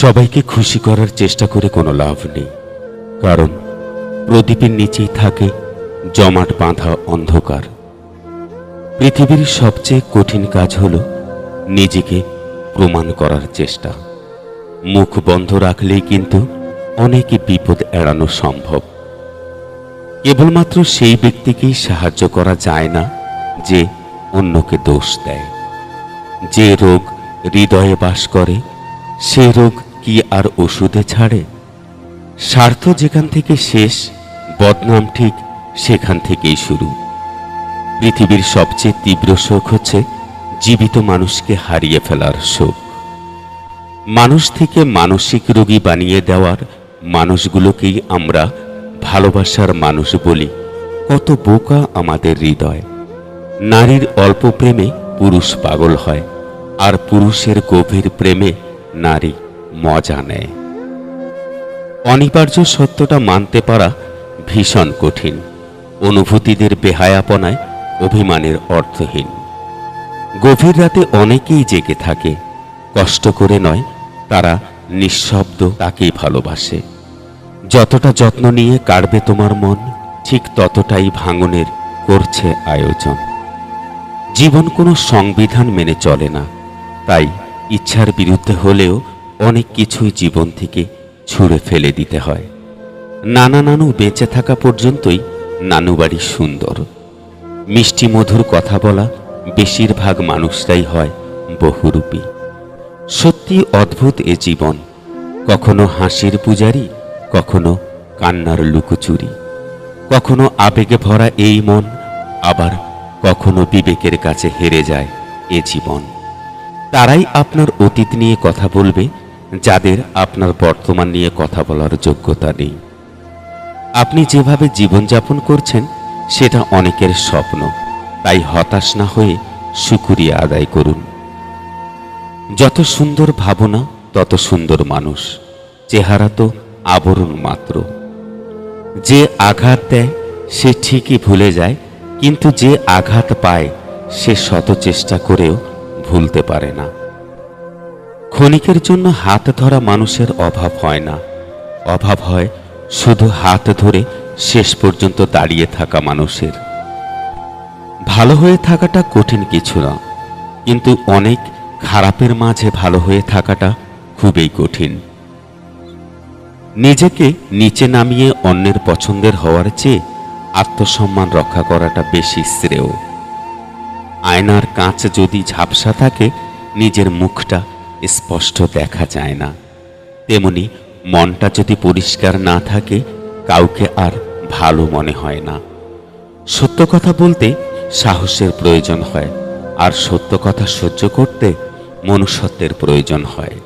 সবাইকে খুশি করার চেষ্টা করে কোনো লাভ নেই, কারণ প্রদীপের নিচেই থাকে জমাট বাঁধা অন্ধকার। পৃথিবীর সবচেয়ে কঠিন কাজ হল নিজেকে প্রমাণ করার চেষ্টা। মুখ বন্ধ রাখলেই কিন্তু অনেক বিপদ এড়ানো সম্ভব। কেবলমাত্র সেই ব্যক্তিকেই সাহায্য করা যায় না যে অন্যকে দোষ দেয়। যে রোগ হৃদয়ে বাস করে সে রোগ কি আর ওষুধে ছাড়ে? স্বার্থ যেখান থেকে শেষ, বদনাম ঠিক সেখান থেকেই শুরু। পৃথিবীর সবচেয়ে তীব্র শোক হচ্ছে জীবিত মানুষকে হারিয়ে ফেলার শোক। মানুষ থেকে মানসিক রোগী বানিয়ে দেওয়ার মানুষগুলোকেই আমরা ভালোবাসার মানুষ বলি। কত বোকা আমাদের হৃদয়। নারীর অল্প প্রেমে পুরুষ পাগল হয়, আর পুরুষের গভীর প্রেমে নারী মজা নেয়। অনিবার্য সত্যটা মানতে পারা ভীষণ কঠিন। অনুভূতিদের বেহায়াপনায় অভিমানের অর্থহীন। গভীর রাতে অনেকেই জেগে থাকে। কষ্ট করে নয়, তারা নিঃশব্দ তাকেই ভালোবাসে। যতটা যত্ন নিয়ে কাড়বে তোমার মন, ঠিক ততটাই ভাঙনের করছে আয়োজন। জীবন কোনো সংবিধান মেনে চলে না, তাই ইচ্ছার বিরুদ্ধে হলেও অনেক কিছুই জীবন থেকে ছুঁড়ে ফেলে দিতে হয়। নানা নানু বেঁচে থাকা পর্যন্তই নানু বাড়ি সুন্দর। মিষ্টি মধুর কথা বলা বেশিরভাগ মানুষরাই হয় বহুরূপী। সত্যি অদ্ভুত এ জীবন, কখনো হাসির পূজারি, কখনো কান্নার লুকোচুরি। কখনো আবেগে ভরা এই মন, আবার কখনো বিবেকের কাছে হেরে যায় এ জীবন। তারাই আপনার অতীত নিয়ে কথা বলবে, যাদের আপনার বর্তমান নিয়ে কথা বলার যোগ্যতা নেই। আপনি যেভাবে জীবনযাপন করছেন, সেটা অনেকের স্বপ্ন। তাই হতাশ না হয়ে সুকুরিয়া আদায় করুন। যত সুন্দর ভাবনা, তত সুন্দর মানুষ। চেহারা তো আবরণ মাত্র। যে আঘাত দেয়, সে ঠিকই ভুলে যায়, কিন্তু যে আঘাত পায়, সে শত চেষ্টা করেও ভুলতে পারে না। ক্ষণিকের জন্য হাত ধরা মানুষের অভাব হয় না। অভাব হয় শুধু হাত ধরে শেষ পর্যন্ত দাঁড়িয়ে থাকা মানুষের। ভালো হয়ে থাকাটা কঠিন কিছু না, কিন্তু অনেক খারাপের মাঝে ভালো হয়ে থাকাটা খুবই কঠিন। নিজেকে নিচে নামিয়ে অন্যের পছন্দের হওয়ার চেয়ে আত্মসম্মান রক্ষা করাটা বেশি শ্রেয়। আয়নার কাঁচ যদি ঝাপসা থাকে, নিজের মুখটা স্পষ্ট দেখা যায় না। তেমনি মনটা যদি পরিষ্কার না থাকে, কাউকে আর ভালো মনে হয় না। সত্য কথা বলতে সাহসের প্রয়োজন হয়, আর সত্য কথা সহ্য করতে মনুষ্যত্বের প্রয়োজন হয়।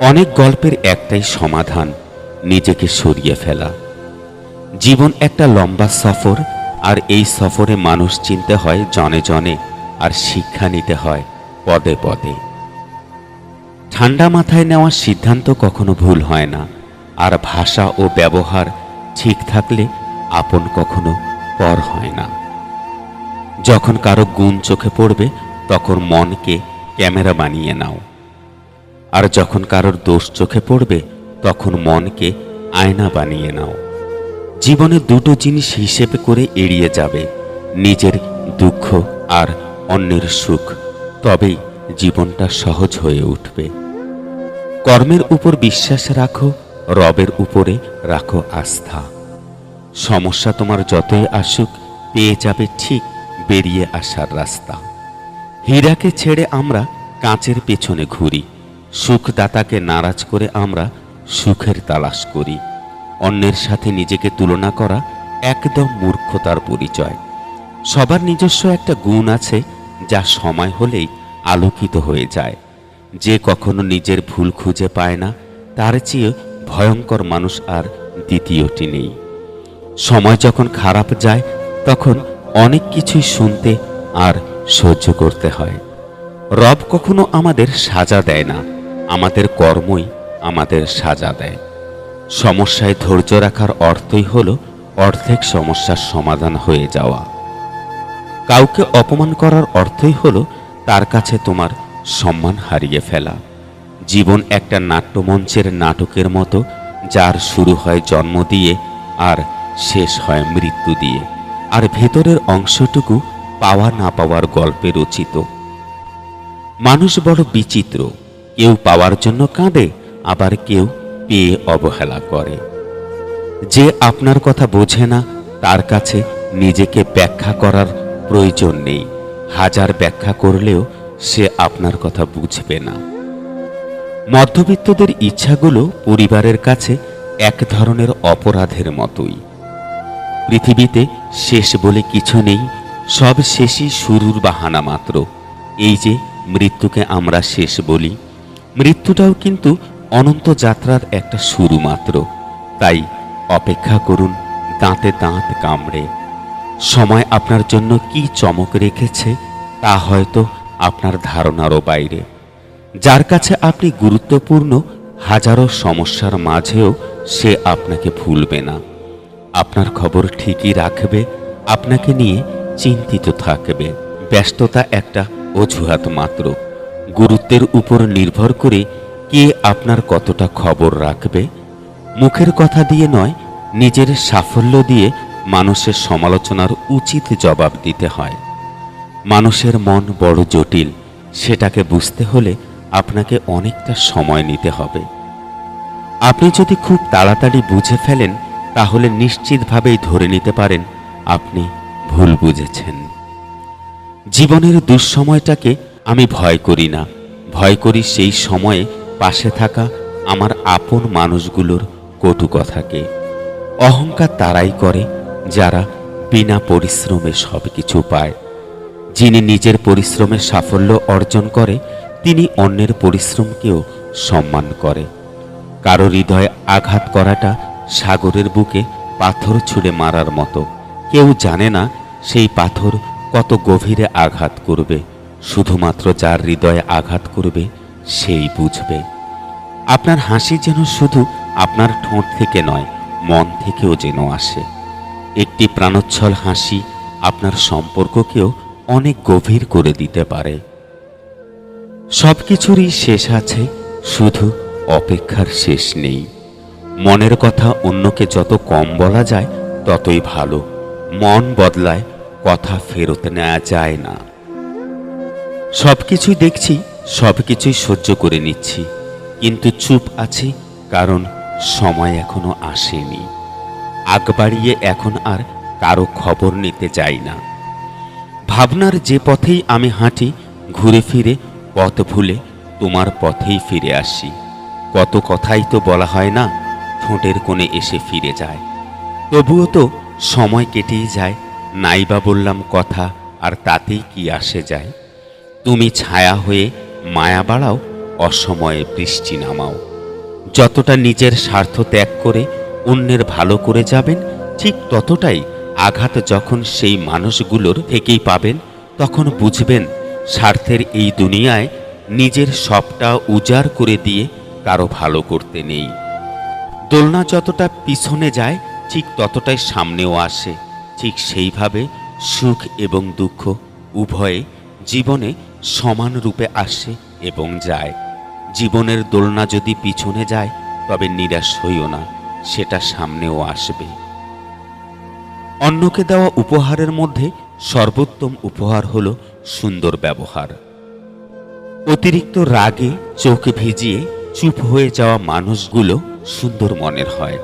অনেক গল্পের একটাই সমাধান, নিজেকে সরিয়ে ফেলা। জীবন একটা লম্বা সফর আর এই সফরে মানুষ চিনতে হয় জনে জনে আর শিক্ষা নিতে হয় পদে পদে। ঠান্ডা মাথায় নেওয়া সিদ্ধান্ত কখনো ভুল হয় না, আর ভাষা ও ব্যবহার ঠিক থাকলে আপন কখনো পর হয় না। যখন কারও গুণ চোখে পড়বে, তখন মনকে ক্যামেরা বানিয়ে নাও। আর যখন কারোর দোষ চোখে পড়বে, তখন মনকে আয়না বানিয়ে নাও। জীবনে দুটো জিনিস হিসেবে করে এড়িয়ে যাবে, নিজের দুঃখ আর অন্যের সুখ। তবেই জীবনটা সহজ হয়ে উঠবে। কর্মের উপর বিশ্বাস রাখো, রবের উপরে রাখো আস্থা। সমস্যা তোমার যতই আসুক, পেয়ে যাবে ঠিক বেরিয়ে আসার রাস্তা। হীরাকে ছেড়ে আমরা কাঁচের পেছনে ঘুরি, সুখদাতাকে নারাজ করে আমরা সুখের তালাশ করি। অন্যের সাথে নিজেকে তুলনা করা একদম মূর্খতার পরিচয়। সবার নিজস্ব একটা গুণ আছে যা সময় হলেই আলোকিত হয়ে যায়। যে কখনো নিজের ভুল খুঁজে পায় না, তার চেয়ে ভয়ঙ্কর মানুষ আর দ্বিতীয়টি নেই। সময় যখন খারাপ যায়, তখন অনেক কিছুই শুনতে আর সহ্য করতে হয়। রব কখনো আমাদের সাজা দেয় না, আমাদের কর্মই আমাদের সাজা দেয়। সমস্যায় ধৈর্য রাখার অর্থই হল অর্ধেক সমস্যার সমাধান হয়ে যাওয়া। কাউকে অপমান করার অর্থই হল তার কাছে তোমার সম্মান হারিয়ে ফেলা। জীবন একটা নাট্যমঞ্চের নাটকের মতো, যার শুরু হয় জন্ম দিয়ে আর শেষ হয় মৃত্যু দিয়ে। আর ভেতরের অংশটুকু পাওয়া না পাওয়ার গল্পে রচিত। মানুষ বড় বিচিত্র। কেউ পাওয়ার জন্য কাঁদে, আবার কেউ পেয়ে অবহেলা করে। যে আপনার কথা বোঝে না, তার কাছে নিজেকে ব্যাখ্যা করার প্রয়োজন নেই। হাজার ব্যাখ্যা করলেও সে আপনার কথা বুঝবে না। মধ্যবিত্তদের ইচ্ছাগুলো পরিবারের কাছে এক ধরনের অপরাধের মতোই। পৃথিবীতে শেষ বলে কিছু নেই, সব শেষই শুরুর বাহানা মাত্র। এই যে মৃত্যুকে আমরা শেষ বলি, মৃত্যুটাও কিন্তু অনন্ত যাত্রার একটা শুরু মাত্র। তাই অপেক্ষা করুন, দাঁতে দাঁত কামড়ে। সময় আপনার জন্য কি চমক রেখেছে, তা হয়তো আপনার ধারণারও বাইরে। যার কাছে আপনি গুরুত্বপূর্ণ, হাজারো সমস্যার মাঝেও সে আপনাকে ভুলবে না। আপনার খবর ঠিকই রাখবে, আপনাকে নিয়ে চিন্তিত থাকবে। ব্যস্ততা একটা অজুহাত মাত্র। গুরুত্বের উপর নির্ভর করে কে আপনার কতটা খবর রাখবে? মুখের কথা দিয়ে নয়, নিজের সাফল্য দিয়ে মানুষের সমালোচনার উচিত জবাব দিতে হয়। মানুষের মন বড় জটিল, সেটাকে বুঝতে হলে আপনাকে অনেকটা সময় নিতে হবে। আপনি যদি খুব তাড়াতাড়ি বুঝে ফেলেন, তাহলে নিশ্চিতভাবেই ধরে নিতে পারেন, আপনি ভুল বুঝেছেন। জীবনের দুঃসময়টাকে আমি ভয় করি না। ভয় করি সেই সময়ে পাশে থাকা আমার আপন মানুষগুলোর কটু কথাকে। অহংকার তারাই করে যারা বিনা পরিশ্রমে সব কিছু পায়। যিনি নিজের পরিশ্রমে সাফল্য অর্জন করে, তিনি অন্যের পরিশ্রমকেও সম্মান করে। কারও হৃদয়ে আঘাত করাটা সাগরের বুকে পাথর ছুঁড়ে মারার মতো। কেউ জানে না সেই পাথর কত গভীরে আঘাত করবে। শুধুমাত্র যার হৃদয়ে আঘাত করবে সেই বুঝবে। আপনার হাসি যেন শুধু আপনার ঠোঁট থেকে নয়, মন থেকেও যেন আসে। একটি প্রাণোচ্ছল হাসি আপনার সম্পর্ককেও অনেক গভীর করে দিতে পারে। সব কিছুরই শেষ আছে, শুধু অপেক্ষার শেষ নেই। মনের কথা অন্যকে যত কম বলা যায়, ততই ভালো। মন বদলায়, কথা ফেরত নেওয়া যায় না। সব কিছুই দেখছি সব কিছুই সহ্য করে নিচ্ছি। কিন্তু চুপ আছি, কারণ সময় এখনও আসেনি। আগ বাড়িয়ে এখন আর কারও খবর নিতে যাই না। ভাবনার যে পথেই আমি হাঁটি, ঘুরে ফিরে পথ ভুলে তোমার পথেই ফিরে আসি। কত কথাই তো বলা হয় না, ঠোঁটের কোণে এসে ফিরে যায়। তবুও তো সময় কেটেই যায়, নাইবা বললাম কথা, আর তাতেই কি আসে যায়। তুমি ছায়া হয়ে মায়া বাড়াও, অসময়ে বৃষ্টি নামাও। যতটা নিজের স্বার্থ ত্যাগ করে অন্যের ভালো করে যাবেন, ঠিক ততটাই আঘাত যখন সেই মানুষগুলোর থেকেই পাবেন, তখন বুঝবেন স্বার্থের এই দুনিয়ায় নিজের সবটা উজাড় করে দিয়ে কারও ভালো করতে নেই। দোলনা যতটা পিছনে যায়, ঠিক ততটাই সামনেও আসে। ঠিক সেইভাবে সুখ এবং দুঃখ উভয়ে জীবনে সমান রূপে আসে এবং যায়। জীবনের দোলনা যদি পিছনে যায়, তবে নিরাশ হইও না, সেটা সামনেও আসবে। অন্যকে দেওয়া উপহারের মধ্যে সর্বোত্তম উপহার হলো সুন্দর ব্যবহার। অতিরিক্ত রাগে চোখ ভিজিয়ে চুপ হয়ে যাওয়া মানুষগুলো সুন্দর মনের হয়।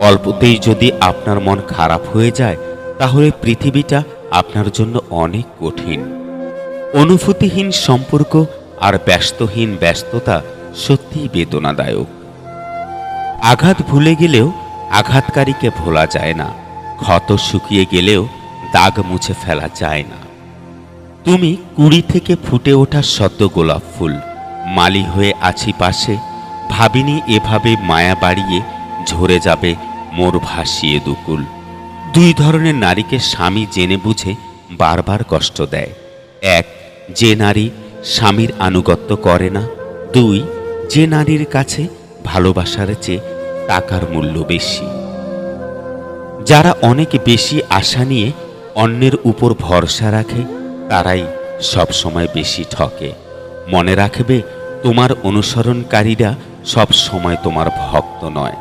অল্পতেই যদি আপনার মন খারাপ হয়ে যায়, তাহলে পৃথিবীটা আপনার জন্য অনেক কঠিন। অনুভূতিহীন সম্পর্ক আর ব্যস্তহীন ব্যস্ততা সত্যিই বেদনাদায়ক। আঘাত ভুলে গেলেও আঘাতকারীকে ভোলা যায় না। ক্ষত শুকিয়ে গেলেও দাগ মুছে ফেলা যায় না। তুমি কুড়ি থেকে ফুটে ওঠা সদ্য গোলাপ ফুল, মালি হয়ে আছি পাশে, ভাবিনি এভাবে মায়া বাড়িয়ে ঝরে যাবে মোর ভাসিয়ে দুকুল। দুই ধরনের নারীকে স্বামী জেনে বুঝে বারবার কষ্ট দেয়। এক যে নারী স্বামীর আনুগত্য করে না, দুই, যে নারীর কাছে ভালোবাসার চেয়ে টাকার মূল্য বেশি। যারা অনেক বেশি আশা নিয়ে অন্যের উপর ভরসা রাখে, তারাই সবসময় বেশি ঠকে। মনে রাখবে, তোমার অনুসরণকারীরা সব সময় তোমার ভক্ত নয়।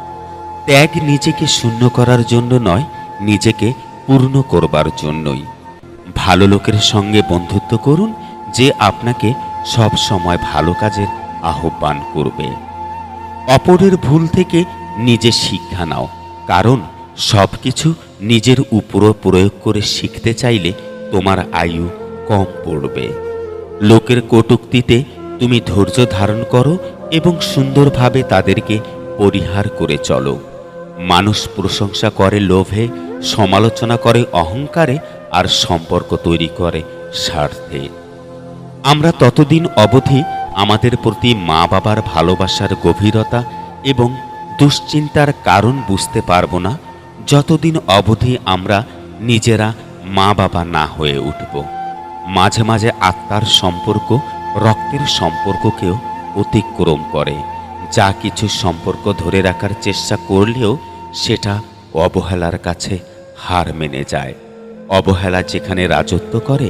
ত্যাগ নিজেকে শূন্য করার জন্য নয়, নিজেকে পূর্ণ করবার জন্যই। ভালো লোকের সঙ্গে বন্ধুত্ব করুন যে আপনাকে সব সময় ভালো কাজের আহ্বান করবে। অপরের ভুল থেকে নিজে শিক্ষা নাও, কারণ সব কিছু নিজের উপরও প্রয়োগ করে শিখতে চাইলে তোমার আয়ু কম পড়বে। লোকের কটুক্তিতে তুমি ধৈর্য ধারণ করো এবং সুন্দরভাবে তাদেরকে পরিহার করে চলো। মানুষ প্রশংসা করে লোভে, সমালোচনা করে অহংকারে আর সম্পর্ক তৈরি করে স্বার্থে। আমরা ততদিন অবধি আমাদের প্রতি মা বাবার ভালোবাসার গভীরতা এবং দুশ্চিন্তার কারণ বুঝতে পারব না, যতদিন অবধি আমরা নিজেরা মা বাবা না হয়ে উঠব। মাঝে মাঝে আত্মার সম্পর্ক রক্তের সম্পর্ককেও অতিক্রম করে। যা কিছু সম্পর্ক ধরে রাখার চেষ্টা করলেও সেটা অবহেলার কাছে হার মেনে যায়। অবহেলা যেখানে রাজত্ব করে,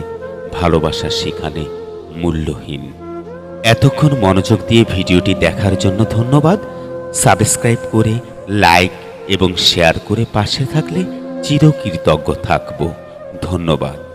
ভালোবাসা সেখানে মূল্যহীন। এতক্ষণ মনোযোগ দিয়ে ভিডিওটি দেখার জন্য ধন্যবাদ। সাবস্ক্রাইব করে, লাইক এবং শেয়ার করে পাশে থাকলে চিরকৃতজ্ঞ থাকব। ধন্যবাদ।